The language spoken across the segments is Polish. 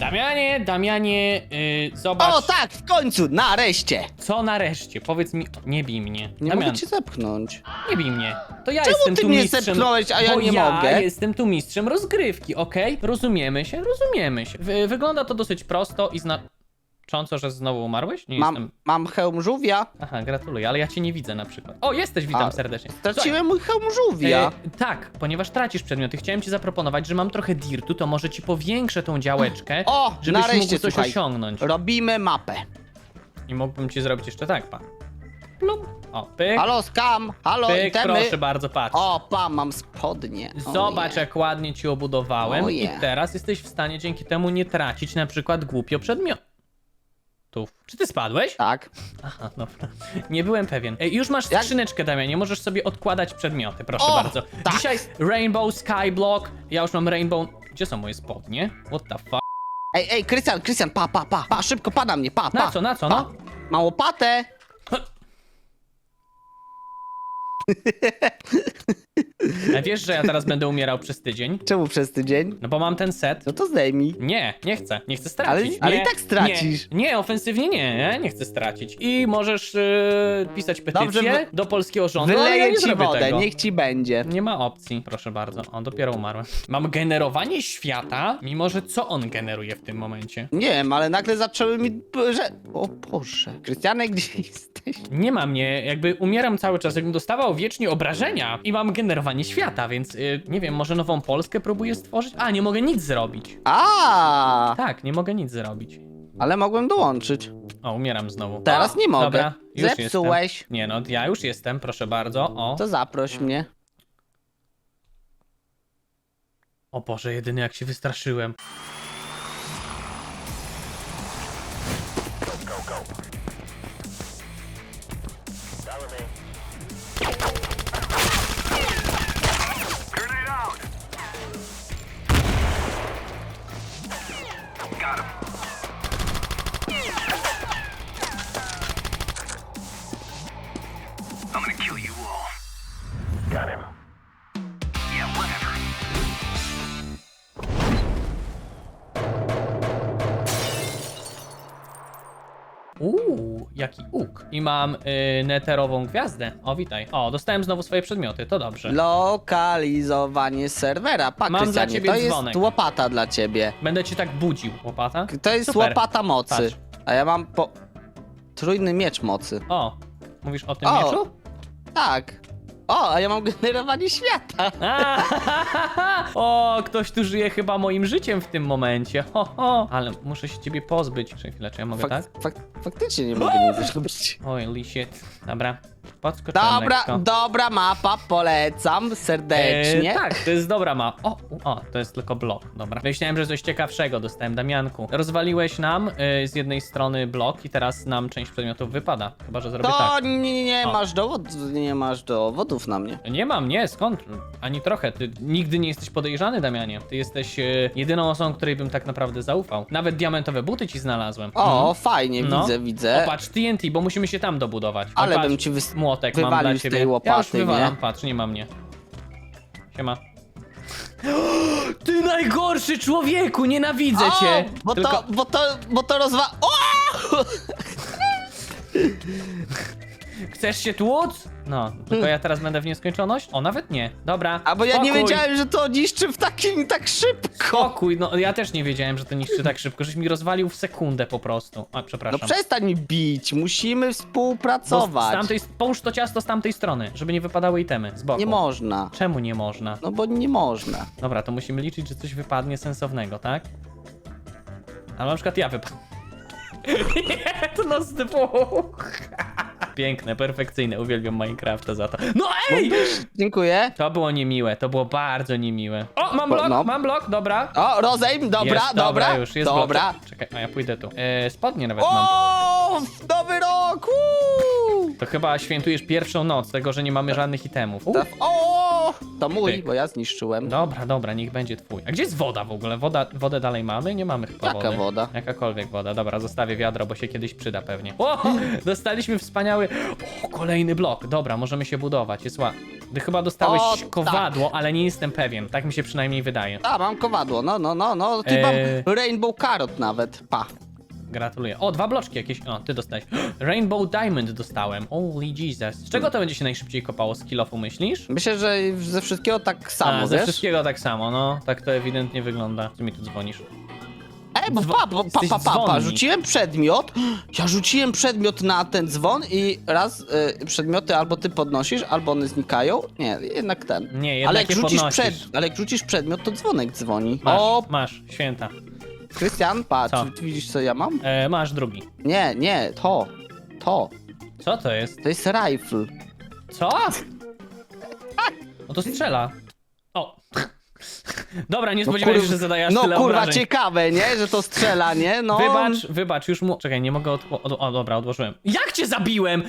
Damianie, Damianie, yy, zobacz. O tak, w końcu, nareszcie! Co nareszcie? Powiedz mi, nie bij mnie. Nie Damian, mogę cię zepchnąć. nie bij mnie. To ja Czemu jestem ty tu mnie mistrzem. zepchnąłeś, a ja bo nie ja mogę? jestem tu mistrzem rozgrywki, okej? Rozumiemy się, rozumiemy się. Wy, wygląda to dosyć prosto i znacząco, że znowu umarłeś? Nie Mam, jestem. mam hełm żółwia. Aha, gratuluję, ale ja cię nie widzę na przykład. O, jesteś, witam A, serdecznie. Straciłem mój hełm żółwia. E, tak, ponieważ tracisz przedmioty. Chciałem ci zaproponować, że mam trochę dirtu, to może ci powiększę tą działeczkę, O, żebyś nareszcie, mógł coś słuchaj. osiągnąć. Robimy mapę. I mógłbym ci zrobić jeszcze tak, pan. Plum. O, pyk, Halo, skam! Halo, pyk, itemy! proszę bardzo, patrz. O, pa, mam spodnie. O Zobacz, nie. jak ładnie ci obudowałem O i je. teraz jesteś w stanie dzięki temu nie tracić na przykład głupio przedmiotów. Czy ty spadłeś? Tak. Aha, dobra. Nie byłem pewien. Ej, już masz Jak- skrzyneczkę, Damianie, możesz sobie odkładać przedmioty, proszę O, bardzo. tak. Dzisiaj Rainbow Skyblock, ja już mam Rainbow... Gdzie są moje spodnie? What the fuck? Ej, ej, Krystian, Krystian, pa, pa, pa, pa, szybko, pa na mnie, pa, pa. Na co, na co, pa. no? Mam A wiesz, że ja teraz będę umierał przez tydzień? Czemu przez tydzień? No bo mam ten set. No to zdejmij. Nie, nie chcę, nie chcę stracić. Ale- ale nie, i tak stracisz. Nie, nie ofensywnie nie, nie, nie chcę stracić. I możesz yy, pisać petycję Dobrze, wy- do polskiego rządu, ale ja Wyleję nie ci zrobię wodę, tego. niech ci będzie. Nie ma opcji, proszę bardzo. O, dopiero umarłem. Mam generowanie świata, mimo że co on generuje w tym momencie? Nie wiem, ale nagle zaczęły mi, że... O Boże. Krystianek, gdzie jesteś? Nie ma mnie, jakby umieram cały czas, jakbym dostawał wiecznie obrażenia i mam generowanie świata, więc yy, nie wiem, może nową Polskę próbuję stworzyć? A, nie mogę nic zrobić. A, Tak, nie mogę nic zrobić. ale mogłem dołączyć. O, umieram znowu. Teraz nie mogę. Dobra, już Zepsułeś. Jestem. Nie no, ja już jestem, proszę bardzo. O, To zaproś mnie. o Boże, jedyny jak się wystraszyłem. Jaki łuk. I mam y, neterową gwiazdę. O, witaj. O, dostałem znowu swoje przedmioty, to dobrze. Lokalizowanie serwera. Pa, Mam dla Krystianie, ciebie to jest dzwonek. łopata dla ciebie. Będę cię tak budził, łopata. To jest Super. łopata mocy. Patrz. A ja mam po... Trójny miecz mocy. O, mówisz o tym O. mieczu? Tak. O, a ja mam generowanie świata. O, ktoś tu żyje chyba moim życiem w tym momencie. Ho, ho. Ale muszę się ciebie pozbyć. Czy chwilę, czy ja mogę tak? Fak, fak, faktycznie nie mogę nic zrobić. Oj, shit. Dobra. Podskoczyłem Dobra, dobra mapa, polecam serdecznie. E, tak, to jest dobra ma. O, o, to jest tylko blok. Dobra. Myślałem, że coś ciekawszego dostałem, Damianku. Rozwaliłeś nam y, z jednej strony blok i teraz nam część przedmiotów wypada. Chyba, że zrobię To tak. nie, nie, O. masz dowodów, nie masz dowodów na mnie. Nie mam, nie, skąd? Ani trochę. Ty nigdy nie jesteś podejrzany, Damianie. Ty jesteś y, jedyną osobą, której bym tak naprawdę zaufał. Nawet diamentowe buty ci znalazłem. O, Mhm. fajnie, No. widzę, widzę. O, patrz, TNT, bo musimy się tam dobudować. Ale bym ci wys- Młotek mam wywalił dla z ciebie. tej ja już łopaty, wywalam, nie? patrz, nie ma mnie. Siema. Ty najgorszy człowieku, nienawidzę o, cię! Bo Tylko... to, bo to, bo to rozwa... O! Chcesz się tłuc? No, tylko ja teraz będę w nieskończoność? O, nawet nie. Dobra. A bo ja nie spokój. wiedziałem, że to niszczy w takim tak szybko. Spokój, no ja też nie wiedziałem, że to niszczy tak szybko, żeś mi rozwalił w sekundę po prostu. A, No przepraszam. przestań mi bić, musimy Bo z, współpracować. tamtej, połóż to ciasto z tamtej strony, żeby nie wypadały itemy z boku. Nie można. Czemu nie można? No bo nie można. Dobra, to musimy liczyć, że coś wypadnie sensownego, tak? Ale na przykład ja wypadł. Jedno z dwóch. Piękne, perfekcyjne, uwielbiam Minecrafta za to. No ej! Dziękuję. To było niemiłe, to było bardzo niemiłe. O, mam blok, No. mam blok, dobra. O, rozejm, dobra, jest, dobra. już jest dobra. blok. Czekaj, a ja pójdę tu. E, spodnie nawet mam. O, nowy rok! Uuu. To chyba świętujesz pierwszą noc tego, że nie mamy żadnych itemów. U, Ta- O, to mój, Pyk. bo ja zniszczyłem. Dobra, dobra, niech będzie twój. A gdzie jest woda w ogóle? Woda, wodę dalej mamy? Nie mamy chyba Jaka wody. woda? Jakakolwiek woda. Dobra, zostawię wiadro, bo się kiedyś przyda pewnie. O, dostaliśmy wspaniały... O, kolejny blok. Dobra, możemy się budować. Jest ła... Ty chyba dostałeś O, tak. kowadło, ale nie jestem pewien. Tak mi się przynajmniej wydaje. A, mam kowadło, no, no, no, no. Ty Eee. mam Rainbow Carrot nawet, pa. Gratuluję. O, dwa bloczki jakieś. O, ty dostałeś. Rainbow Diamond dostałem. Holy Jesus. Z czego to będzie się najszybciej kopało? Z kilofu myślisz? Myślę, że ze wszystkiego tak samo, A, ze wiesz? wszystkiego tak samo, no. Tak to ewidentnie wygląda. Co mi tu dzwonisz? Ej, bo Dzwo- pa, bo, pa, jesteś pa, pa, pa, dzwonnik. rzuciłem przedmiot, ja rzuciłem przedmiot na ten dzwon i raz y, przedmioty albo ty podnosisz, albo one znikają. Nie, jednak ten. Nie, jednak ale jak je rzucisz podnosisz. Ale jak rzucisz przedmiot, to dzwonek dzwoni. Masz, O, masz, święta. Krystian, patrz, Co? ty widzisz co ja mam? E, masz drugi. Nie, nie, to, to, Co to jest? to jest rifle. Co? No to strzela. O. Dobra, nie spodziewałem się, że zadaję aż no tyle kurwa, obrażeń. ciekawe, nie? Że to strzela, nie? No. Wybacz, wybacz, już mu... Czekaj, nie mogę. Od... O, dobra, odłożyłem. Jak cię zabiłem?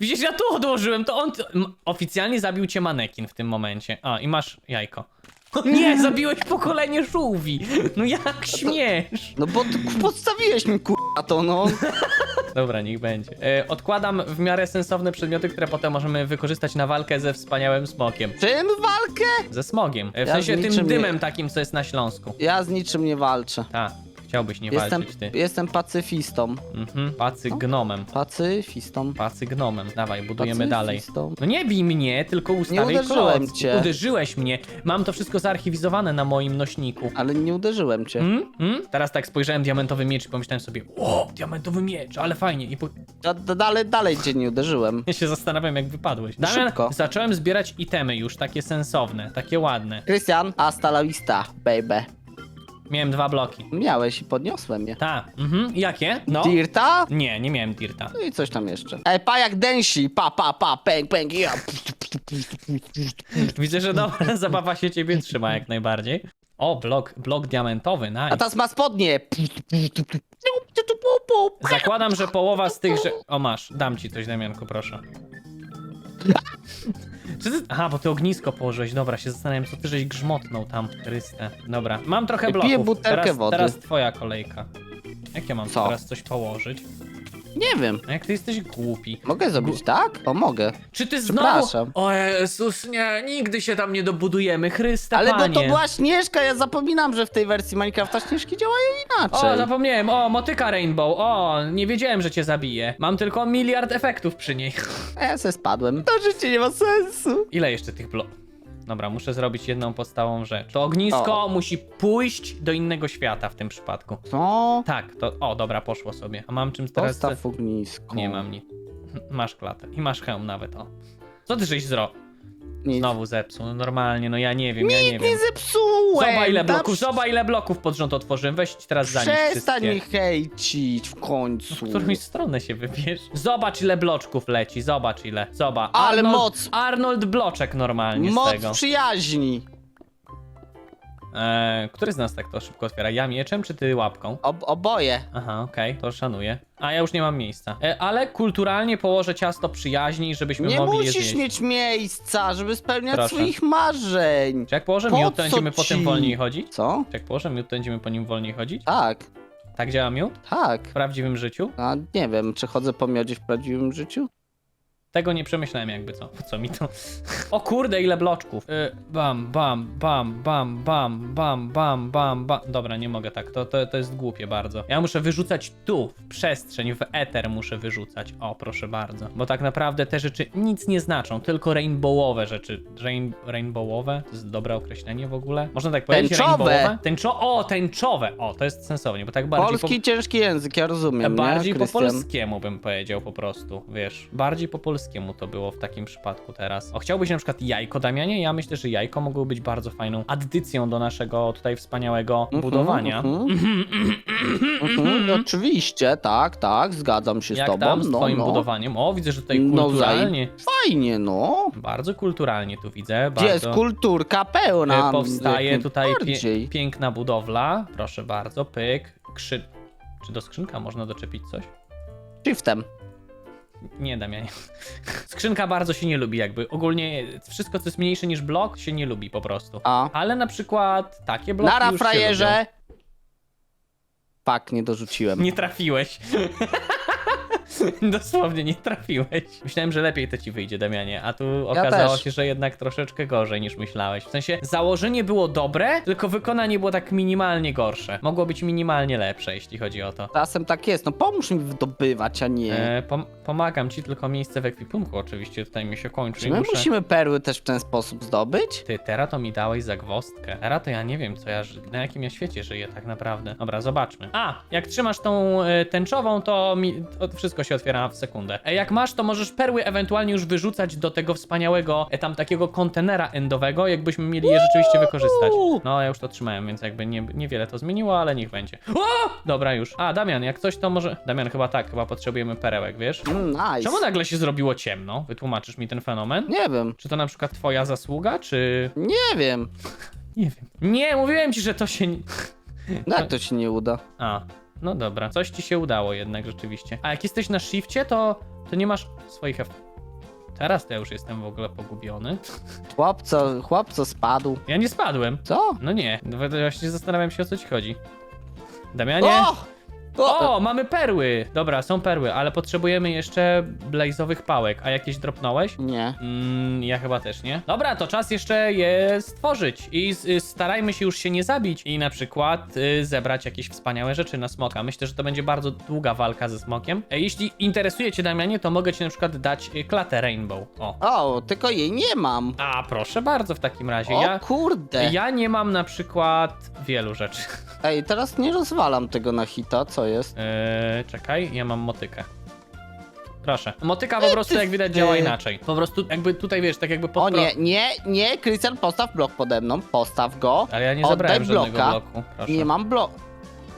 Widzisz, ja tu odłożyłem, to on... M- Oficjalnie zabił cię manekin w tym momencie. A, i masz jajko. Nie, zabiłeś pokolenie żółwi. No jak śmiesz? No bo ty podstawiłeś mi kurwa to, no. Dobra, niech będzie. E, odkładam w miarę sensowne przedmioty, które potem możemy wykorzystać na walkę ze wspaniałym smokiem. Czym walkę? Ze smogiem. E, w Ja z sensie tym niczym nie- dymem takim, co jest na Śląsku. Ja z niczym nie walczę. Tak, chciałbyś nie Jestem, walczyć ty. jestem pacyfistą. Mhm, pacy gnomem. Pacyfistą. Pacy gnomem. Dawaj, budujemy dalej. Pacyfistą. No nie bij mnie, tylko ustawiaj uderzyłem cię. Uderzyłeś mnie. Mam to wszystko zaarchiwizowane na moim nośniku. Ale nie uderzyłem cię. Hmm? Hmm? Teraz tak spojrzałem diamentowy miecz i pomyślałem sobie, o, diamentowy miecz, ale fajnie. I po... Da, da, dalej, dalej cię nie uderzyłem. ja się zastanawiam, jak wypadłeś. No Damian, szybko. zacząłem zbierać itemy już, takie sensowne, takie ładne. Krystian, hasta la vista, baby. Miałem dwa bloki. Miałeś i podniosłem je. Ta, mhm. Jakie? No. Dirta? Nie, nie miałem dirta. No i coś tam jeszcze. Ej, pa jak densi, pa, pa, pa, pęk, pęk, ja. Widzę, że dobra zabawa się ciebie trzyma jak najbardziej. O, blok, blok diamentowy, A nice. teraz ma spodnie. Zakładam, że połowa z tych, że... O, masz, dam ci coś, Damianku, proszę. Czy ty... Aha, bo ty ognisko położyłeś, dobra, się zastanawiam, co ty żeś grzmotnął tam, Chryste. Dobra, mam trochę Piję bloków, butelkę teraz, wody. teraz twoja kolejka. Jak ja mam Co? teraz coś położyć? Nie wiem. A jak ty jesteś głupi. Mogę zrobić tak? O, mogę. Czy ty znowu... Przepraszam. O Jezus, nie, nigdy się tam nie dobudujemy, Chryste, Ale panie. bo to była Śnieżka, ja zapominam, że w tej wersji Minecrafta Śnieżki działają inaczej. O, zapomniałem, o, motyka Rainbow, o, nie wiedziałem, że cię zabije. Mam tylko miliard efektów przy niej. Ja se spadłem. To życie nie ma sensu. Ile jeszcze tych blok? Dobra, muszę zrobić jedną podstawową rzecz. To ognisko O. musi pójść do innego świata w tym przypadku. Co? Tak, to. O, dobra, poszło sobie. A mam czym teraz. Postaw ognisko. Nie mam nic. Masz klatę. I masz hełm nawet, o. Co ty żeś zro? Nic. Znowu zepsuł. No normalnie, no ja nie wiem, ja nie Nie wiem. zepsułem. Zobacz ile Tam bloków, zobacz ile bloków pod rząd otworzyłem. Weź teraz zanieść Przestań mnie wszystkie. hejcić w końcu. W którąś stronę się wybierz. Zobacz ile bloczków leci, zobacz ile. Zobacz. Ale moc. Arnold Bloczek normalnie z Moc tego. przyjaźni. Eee, który z nas tak to szybko otwiera? Ja mieczem czy ty łapką? Ob oboje. Aha, okej, to szanuję. A ja już nie mam miejsca. E, ale kulturalnie położę ciasto przyjaźni, żebyśmy Nie mogli je musisz zjeść. mieć miejsca, żeby spełniać Proszę. swoich marzeń. Czy jak położę Po miód, to co będziemy po tym ci? wolniej chodzić? Co? Czy jak położę miód, to będziemy po nim wolniej chodzić? Tak, Tak działa miód? tak. W prawdziwym życiu? A nie wiem, czy chodzę po miodzie w prawdziwym życiu? Tego nie przemyślałem jakby co. Po co mi to? O kurde, ile bloczków. Y, bam, bam, bam, bam, bam, bam, bam, bam, bam. Dobra, nie mogę tak. To, to, to jest głupie bardzo. Ja muszę wyrzucać tu, w przestrzeń, w eter muszę wyrzucać. O, proszę bardzo. Bo tak naprawdę te rzeczy nic nie znaczą, tylko rainbowowe rzeczy. Rain, rainbowowe? To jest dobre określenie w ogóle? Można tak powiedzieć? Tęczowe. Rainbowowe? Tęczo o, tęczowe. O, to jest sensownie, bo tak bardziej... Polski ciężki język, ja rozumiem, Bardziej nie, po polskiemu bym powiedział po prostu, wiesz. Bardziej po polskiemu to było w takim przypadku teraz. O, chciałbyś na przykład jajko, Damianie? Ja myślę, że jajko mogło być bardzo fajną addycją do naszego tutaj wspaniałego Mhm, budowania. mhm. Mhm, Oczywiście, tak, tak, zgadzam się z Jak tobą. tam z no, twoim no. budowaniem? O, widzę, że tutaj No, kulturalnie. Fajnie, no. Bardzo kulturalnie tu widzę. Gdzie jest bardzo. kulturka pełna? E, Powstaje jak tutaj pie piękna budowla. Proszę bardzo, pyk. Krzy... Czy do skrzynka można doczepić coś? Shiftem. Nie, Damianie. Skrzynka bardzo się nie lubi, jakby. Ogólnie wszystko, co jest mniejsze niż blok, się nie lubi po prostu. A. Ale na przykład takie bloki Nara już się frajerze. Pak, nie dorzuciłem. Nie trafiłeś. Dosłownie nie trafiłeś. Myślałem, że lepiej to ci wyjdzie, Damianie, a tu okazało też. się, że jednak troszeczkę gorzej niż myślałeś. W sensie założenie było dobre, tylko wykonanie było tak minimalnie gorsze. Mogło być minimalnie lepsze, jeśli chodzi o to. Czasem tak jest, no pomóż mi wydobywać, a nie. E, pom pomagam ci, tylko miejsce w ekwipunku oczywiście tutaj mi się kończy. Czy i my muszę... musimy perły też w ten sposób zdobyć? Ty, Tera to mi dałeś zagwostkę. Tera to ja nie wiem, co ja, ży- na jakim ja świecie żyję tak naprawdę. Dobra, zobaczmy. A, jak trzymasz tą e, tęczową, to, mi, to wszystko się otwiera w sekundę. E, jak masz, to możesz perły ewentualnie już wyrzucać do tego wspaniałego, e, tam takiego kontenera endowego, jakbyśmy mieli je rzeczywiście wykorzystać. No, ja już to trzymałem, więc jakby nie, niewiele to zmieniło, ale niech będzie. O! Dobra, już. A, Damian, jak coś to może... Damian, chyba tak, chyba potrzebujemy perełek, wiesz? Mm, nice. Czemu nagle się zrobiło ciemno? Wytłumaczysz mi ten fenomen? Nie wiem. Czy to na przykład twoja zasługa, czy... Nie wiem. Nie wiem. Nie, mówiłem ci, że to się. nie- No jak to ci nie uda? A, no dobra. Coś ci się udało jednak rzeczywiście. A jak jesteś na shifcie, to, to nie masz swoich. ef- Teraz to ja już jestem w ogóle pogubiony. Chłopco, chłopco spadł. Ja nie spadłem. Co? No nie, właśnie zastanawiam się o co ci chodzi. Damianie? O! O! Mamy perły! Dobra, są perły, ale potrzebujemy jeszcze blazowych pałek. A jakieś dropnąłeś? Nie. Mm, ja chyba też nie. Dobra, to czas jeszcze je stworzyć i z- y, starajmy się już się nie zabić i na przykład y, zebrać jakieś wspaniałe rzeczy na smoka. Myślę, że to będzie bardzo długa walka ze smokiem. E, jeśli interesuje cię Damianie, to mogę ci na przykład dać y, klatę rainbow. O. O, tylko jej nie mam. A, proszę bardzo w takim razie. O Ja, kurde. ja nie mam na przykład wielu rzeczy. Ej, teraz nie rozwalam tego na hita, co jest? Eee, czekaj, ja mam motykę. Proszę. Motyka po prostu, jak widać, ty. działa inaczej. Po prostu, jakby tutaj wiesz, tak jakby pod O pro- nie, nie, nie, Krystian, postaw blok pode mną, postaw go. Ale ja nie Oddaj zabrałem żadnego bloka. bloku. Proszę. Nie mam blok.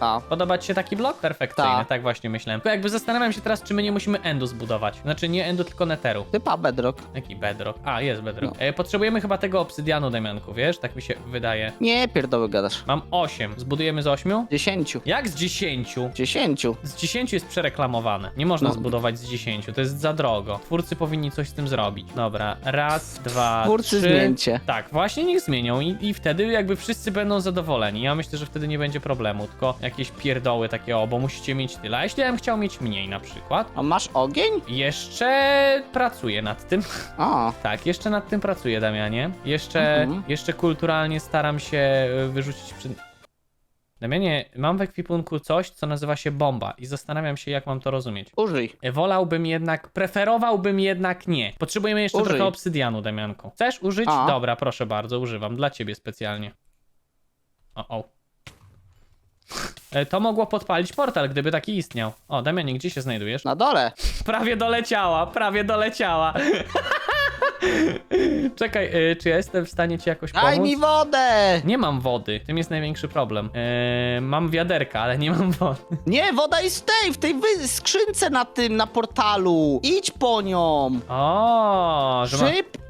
A, Podoba ci się taki blok? Perfekcyjny, Tak. tak właśnie myślałem. Tylko jakby zastanawiam się teraz, czy my nie musimy endu zbudować. Znaczy nie endu, tylko neteru. typa bedrock. Jaki bedrock? A, jest bedrock. No. E, potrzebujemy chyba tego obsydianu, Damianku, wiesz? Tak mi się wydaje. Nie, pierdoły gadasz. Mam 8. Zbudujemy z 8? Dziesięciu. Jak z 10? Dziesięciu. Z 10 jest przereklamowane. Nie można No. zbudować z 10, to jest za drogo. Twórcy powinni coś z tym zrobić. Dobra, raz, dwa, Twórcy trzy. zmieńcie. Tak, właśnie niech zmienią i, i wtedy jakby wszyscy będą zadowoleni. Ja myślę, że wtedy nie będzie problemu, tylko jakieś pierdoły takie, o, bo musicie mieć tyle. A jeśli ja bym chciał mieć mniej na przykład? A masz ogień? Jeszcze pracuję nad tym. A, Tak, jeszcze nad tym pracuję, Damianie. Jeszcze, Mhm. jeszcze kulturalnie staram się y, wyrzucić przed... Damianie, mam w ekwipunku coś, co nazywa się bomba i zastanawiam się, jak mam to rozumieć. użyj. Wolałbym jednak, preferowałbym jednak nie. Potrzebujemy jeszcze Użyj. trochę obsydianu, Damianku. Chcesz użyć? A. Dobra, proszę bardzo, używam. Dla ciebie specjalnie. O, o. E, To mogło podpalić portal, gdyby taki istniał. O, Damianie, gdzie się znajdujesz? Na dole. Prawie doleciała, prawie doleciała. Czekaj, y, czy ja jestem w stanie ci jakoś pomóc? Daj mi wodę! Nie mam wody, tym jest największy problem. Eee, mam wiaderka, ale nie mam wody. Nie, woda jest w tej, w tej wy- skrzynce na tym, na portalu. Idź po nią. O, że ma... Szybko!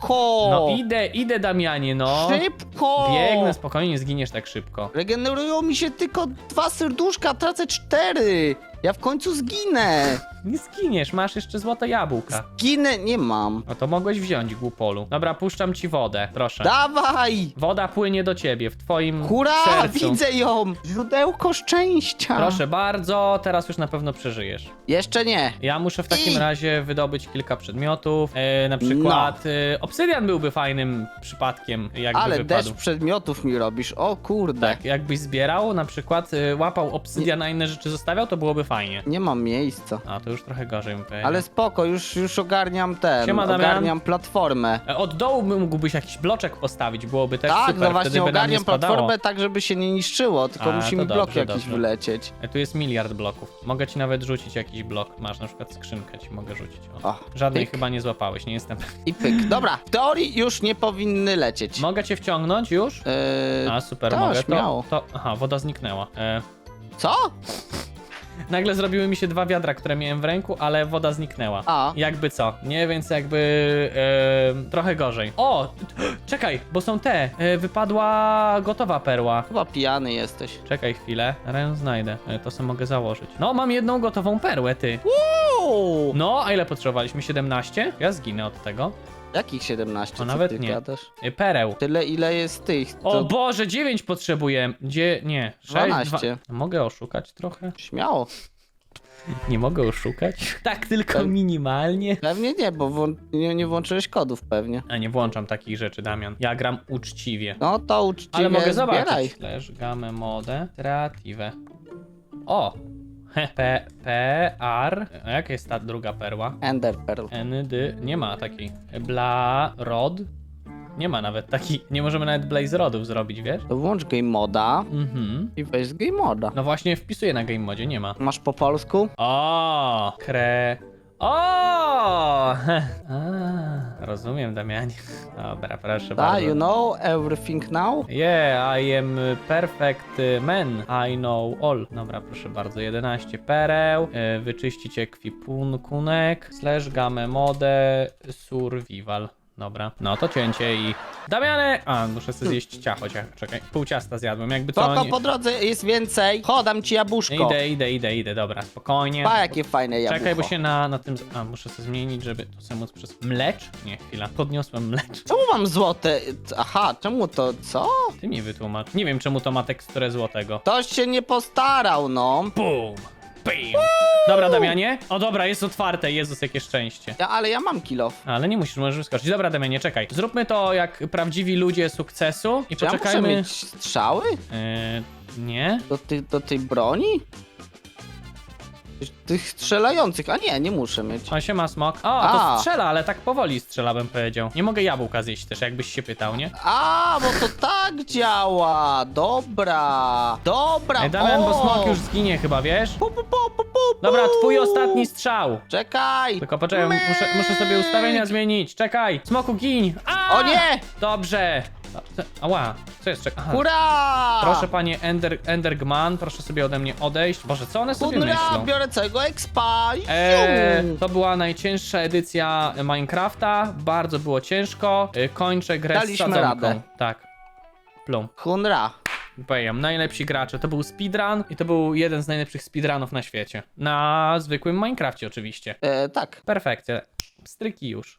No idę, idę Damianie, no. Szybko! Biegnę, spokojnie, nie zginiesz tak szybko. Regenerują mi się tylko dwa serduszka, tracę cztery. Ja w końcu zginę. Nie zginiesz, masz jeszcze złote jabłka. Ginę, nie mam. No to mogłeś wziąć, głupolu. Dobra, puszczam ci wodę, proszę. Dawaj! Woda płynie do ciebie, w twoim Hurra, sercu. widzę ją! Źródełko szczęścia. Proszę bardzo, teraz już na pewno przeżyjesz. Jeszcze nie. Ja muszę w takim I- razie wydobyć kilka przedmiotów. E, na przykład e, obsydian byłby fajnym przypadkiem, jakby Ale wypadł. deszcz przedmiotów mi robisz. O kurde. Tak, jakbyś zbierał, na przykład e, łapał obsydian, a inne rzeczy zostawiał, to byłoby fajnie. Nie mam miejsca. A, to już trochę gorzej bym powiedział. Ale spoko, już, już ogarniam ten. Siema, Damian. ogarniam platformę. E, Od dołu mógłbyś jakiś bloczek postawić, byłoby też Tak, super, no wtedy właśnie by nam nie ogarniam spadało. platformę tak, żeby się nie niszczyło, tylko A, musi mi blok dobrze, jakiś dobrze. wylecieć. E, Tu jest miliard bloków. Mogę ci nawet rzucić jakiś blok. Masz na przykład skrzynkę, ci mogę rzucić. O. O, Żadnej pyk. chyba nie złapałeś, nie jestem pewien. I pyk. Dobra, w teorii już nie powinny lecieć. Mogę cię wciągnąć już? Eee, A, super, tak, mogę. śmiało. To, to... Aha, woda zniknęła. E, co? Nagle zrobiły mi się dwa wiadra, które miałem w ręku, ale woda zniknęła. A. Jakby co? Nie, więc jakby e, trochę gorzej. O! czekaj, bo są te. E, wypadła gotowa perła. Chyba pijany jesteś. Czekaj chwilę, zaraz ją znajdę. E, to sobie mogę założyć. No, mam jedną gotową perłę, ty. Uuu! No, a ile potrzebowaliśmy? 17? Ja zginę od tego. Jakich 17? O, Co nawet ty nie. Gadasz? E, pereł. Tyle ile jest tych. O To Boże, 9 potrzebuję. Gdzie? Nie. 6, 12. Mogę oszukać trochę? Śmiało. Nie mogę oszukać? Tak, tylko Tak. minimalnie. Pewnie nie, bo włą- nie, nie włączyłeś kodów pewnie. A nie włączam takich rzeczy, Damian. Ja gram uczciwie. No to uczciwie Ale mogę zbieraj. zobaczyć. Slash gamę modę creative. O! P, P, R. A jaka jest ta druga perła? Ender Pearl. N, D. Nie ma takiej. Bla, rod. Nie ma nawet takiej. Nie możemy nawet blaze rodów zrobić, wiesz? To włącz game moda Mhm. i weź z game moda. No właśnie wpisuję na game modzie, nie ma. Masz po polsku? O! Kre. O! A, rozumiem, Damianie. Dobra, proszę Da, bardzo. you know everything now? Yeah, I am perfect man. I know all. Dobra, proszę bardzo. 11 pereł. E, Wyczyścić ekwipunkunek. Slash gamę modę. Survival. Dobra, no to cięcie i... Damiany! A, muszę sobie zjeść ciacho, ciacho. Czekaj, pół ciasta zjadłem, jakby to... Nie- po drodze jest więcej. Chodam ci jabłuszko. Idę, idę, idę, idę, dobra, spokojnie. Pa, jakie fajne jabłko. Czekaj, bo się na, na tym... A, muszę sobie zmienić, żeby to sobie móc przez... Mlecz? Nie, chwila. Podniosłem mlecz. Czemu mam złote? Aha, czemu to, co? Ty mi wytłumacz. Nie wiem, czemu to ma teksturę złotego. Ktoś się nie postarał, no. Bum! Bim! Dobra, Damianie. O dobra, jest otwarte. Jezus, jakie szczęście. Ja, ale ja mam kilo. Ale nie musisz, możesz wyskoczyć. Dobra, Damianie, czekaj. Zróbmy to jak prawdziwi ludzie sukcesu i Czy ja muszę poczekajmy... mieć strzały Yy, nie? do, ty, do tej broni? Tych strzelających, a nie, nie muszę mieć. On się ma smok. O, to A. strzela, ale tak powoli strzela, bym powiedział. Nie mogę jabłka zjeść też, jakbyś się pytał, nie? A, bo to tak działa. Dobra, dobra. Ej, Damian, bo smok już zginie chyba, wiesz? Pu, pu, pu, pu, pu, Dobra, twój ostatni strzał. Czekaj. Tylko poczekaj, Myk. muszę, muszę sobie ustawienia zmienić. Czekaj, smoku gin. A! O nie! Dobrze. Ała, co jest? Czek- Aha. Hurra! Proszę panie Ender, Endergman, proszę sobie ode mnie odejść. Boże, co one sobie Hurra, myślą? biorę całego expa. Eee, to była najcięższa edycja Minecrafta. Bardzo było ciężko. E, Kończę grę Daliśmy z sadzonką. radę. Tak. Plum. Hunra. Powiem, najlepsi gracze. To był speedrun i to był jeden z najlepszych speedrunów na świecie. Na zwykłym Minecrafcie oczywiście. E, tak. Perfekcie. Stryki już.